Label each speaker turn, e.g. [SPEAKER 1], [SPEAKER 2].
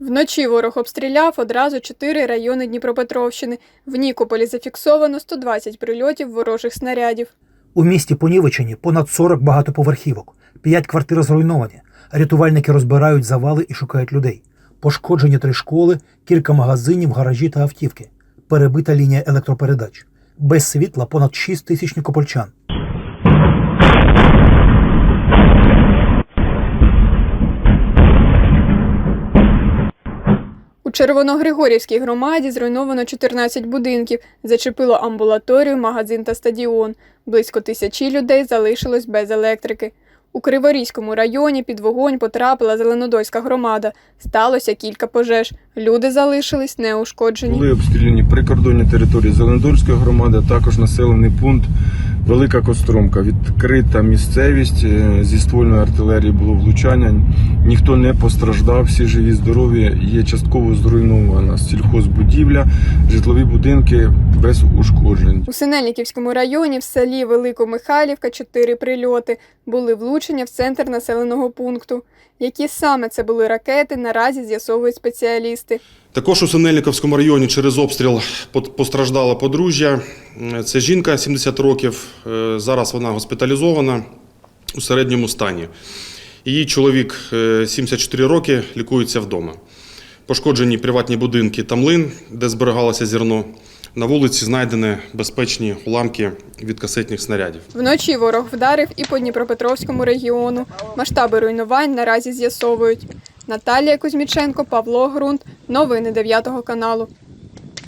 [SPEAKER 1] Вночі ворог обстріляв одразу чотири райони Дніпропетровщини. В Нікополі зафіксовано 120 прильотів ворожих снарядів.
[SPEAKER 2] У місті Понівечені понад 40 багатоповерхівок, 5 квартир зруйновані. Рятувальники розбирають завали і шукають людей. Пошкоджені три школи, кілька магазинів, гаражі та автівки. Перебита лінія електропередач. Без світла понад 6 тисяч нікопольчан.
[SPEAKER 1] Червоногригорівській громаді зруйновано 14 будинків, зачепило амбулаторію, магазин та стадіон. Близько тисячі людей залишилось без електрики. У Криворізькому районі під вогонь потрапила Зеленодольська громада. Сталося кілька пожеж. Люди залишились неушкоджені.
[SPEAKER 3] Були обстріляні прикордонні території Зеленодольської громади, а також населений пункт Велика Костромка. Відкрита місцевість е, зі ствольної артилерії було влучання. Ніхто не постраждав, всі живі, здорові. Є частково зруйнована сільхозбудівля, житлові будинки без ушкоджень.
[SPEAKER 1] У Синельниківському районі в селі Великомихайлівка чотири прильоти. Були влучення в центр населеного пункту. Які саме це були ракети, наразі з'ясовують спеціалісти.
[SPEAKER 4] Також у Синельниковському районі через обстріл постраждало подружжя. Е, Це жінка 70 років. е, Зараз вона госпіталізована у середньому стані. Її чоловік е, 74 роки лікується вдома. Пошкоджені приватні будинки та млин, де зберігалося зерно. На вулиці знайдені безпечні уламки від касетних снарядів.
[SPEAKER 1] Вночі ворог вдарив і по Дніпропетровському регіону. Масштаби руйнувань наразі з'ясовують. Наталія Кузьміченко, Павло Грунт. Новини 9 каналу.